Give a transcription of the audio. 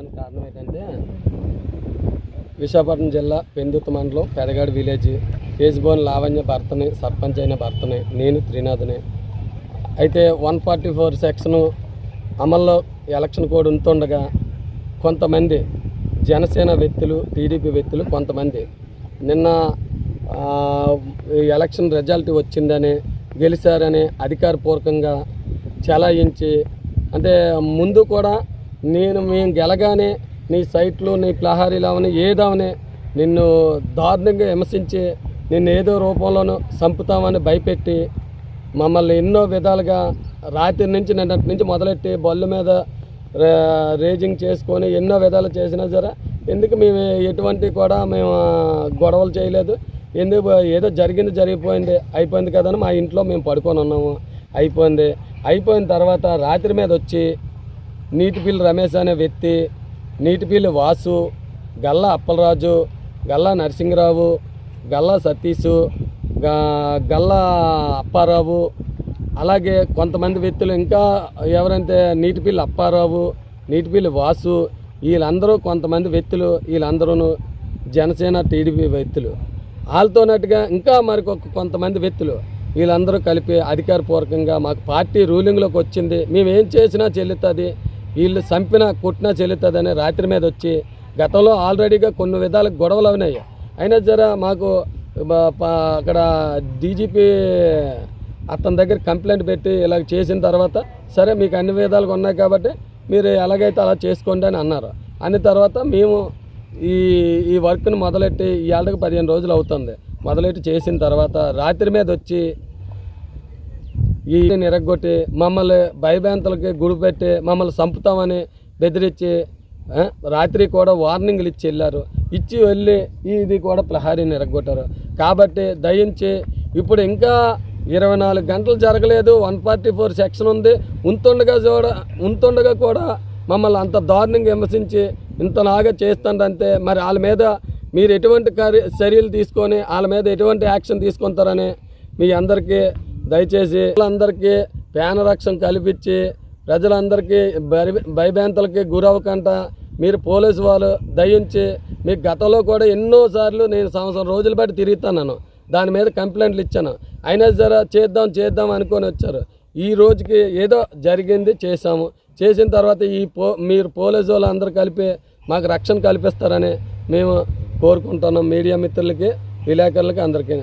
రావడానికి కారణం ఏంటంటే విశాఖపట్నం జిల్లా పెందుతు మండలం పెదగాడి విలేజ్. ఏజ్బోన్ లావణ్య భర్తని సర్పంచ్ అయిన భర్తని నేను త్రినాథ్ని. అయితే వన్ ఫార్టీ ఫోర్ సెక్షన్ అమల్లో ఎలక్షన్ కోడ్ ఉంటుండగా కొంతమంది జనసేన వ్యక్తులు టీడీపీ వ్యక్తులు కొంతమంది. నిన్న ఎలక్షన్ రిజల్ట్ వచ్చిందని గెలిచారని అధికారపూర్వకంగా చలాయించి అంటే ముందు కూడా నేను మేము గెలగానే నీ సైట్లు నీ ప్లహారీలవని ఏదవని నిన్ను దారుణంగా విమర్శించి నిన్ను ఏదో రూపంలోనూ చంపుతామని భయపెట్టి మమ్మల్ని ఎన్నో విధాలుగా రాత్రి నుంచి నిన్నటి నుంచి మొదలెట్టి బళ్ళు మీద రేజింగ్ చేసుకొని ఎన్నో విధాలు చేసినా సరే ఎందుకు మేము ఎటువంటి కూడా మేము గొడవలు చేయలేదు. ఎందుకు ఏదో జరిగింది జరిగిపోయింది అయిపోయింది కదని మా ఇంట్లో మేము పడుకొని ఉన్నాము. అయిపోయింది. అయిపోయిన తర్వాత రాత్రి మీద వచ్చి నీటిపిల్లి రమేష్ అనే వ్యక్తి నీటిపిల్లి వాసు గల్లా అప్పలరాజు గల్లా నరసింహరావు గల్లా సతీషు గల్లా అప్పారావు అలాగే కొంతమంది వ్యక్తులు ఇంకా ఎవరంటే నీటిపిల్లి అప్పారావు నీటిపిల్లి వాసు వీళ్ళందరూ కొంతమంది వ్యక్తులు వీళ్ళందరూ జనసేన టీడీపీ వ్యక్తులు. వాళ్ళతోనట్టుగా ఇంకా మరికొక కొంతమంది వ్యక్తులు వీళ్ళందరూ కలిపి అధికారపూర్వకంగా మాకు పార్టీ రూలింగ్లోకి వచ్చింది. మేము ఏం చేసినా చెల్లుతుంది. వీళ్ళు చంపినా కుట్టినా చెల్లుతుంది అని రాత్రి మీద వచ్చి గతంలో ఆల్రెడీగా కొన్ని విధాల గొడవలు అయినాయి అయినా జర మాకు అక్కడ డీజీపీ అతని దగ్గర కంప్లైంట్ పెట్టి ఇలా చేసిన తర్వాత సరే మీకు అన్ని విధాలుగా ఉన్నాయి కాబట్టి మీరు ఎలాగైతే అలా చేసుకోండి అని అన్నారు. అన్న తర్వాత మేము ఈ ఈ వర్క్ను మొదలెట్టి ఈ ఏళ్ళకి పదిహేను రోజులు అవుతుంది. మొదలెట్టి చేసిన తర్వాత రాత్రి మీద వచ్చి ఈ నిరగొట్టి మమ్మల్ని భయభ్రాంతులకి గుడి పెట్టి మమ్మల్ని చంపుతామని బెదిరించి రాత్రి కూడా వార్నింగ్లు ఇచ్చి వెళ్ళారు. ఇచ్చి వెళ్ళి ఇది కూడా ప్రహారీ నిరగొట్టారు. కాబట్టి దయించి ఇప్పుడు ఇంకా ఇరవై నాలుగు గంటలు జరగలేదు. వన్ ఫార్టీ ఫోర్ సెక్షన్ ఉంది. ఉంటుండగా చూడ ఉంటుండగా కూడా మమ్మల్ని అంత దారుణంగా విమర్శించి ఇంతలాగా చేస్తుండంటే మరి వాళ్ళ మీద మీరు ఎటువంటి కార్య చర్యలు తీసుకొని వాళ్ళ మీద ఎటువంటి యాక్షన్ తీసుకుంటారని మీ అందరికీ దయచేసి అందరికీ రక్షణ కల్పించి ప్రజలందరికీ భయభ్రాంతలకి గురవ్వకుండా మీరు పోలీసు వాళ్ళు దయించి మీకు గతంలో కూడా ఎన్నోసార్లు నేను సంవత్సరం రోజులు బట్టి తిరుగుతున్నాను. దాని మీద కంప్లైంట్లు ఇచ్చాను. అయినా సరే చేద్దాం చేద్దాం అనుకొని వచ్చారు. ఈ రోజుకి ఏదో జరిగింది చేశాము. చేసిన తర్వాత ఈ పో మీరు పోలీసు వాళ్ళు అందరు కలిపి మాకు రక్షణ కల్పిస్తారని మేము కోరుకుంటున్నాం. మీడియా మిత్రులకి విలేకరులకి అందరికీ.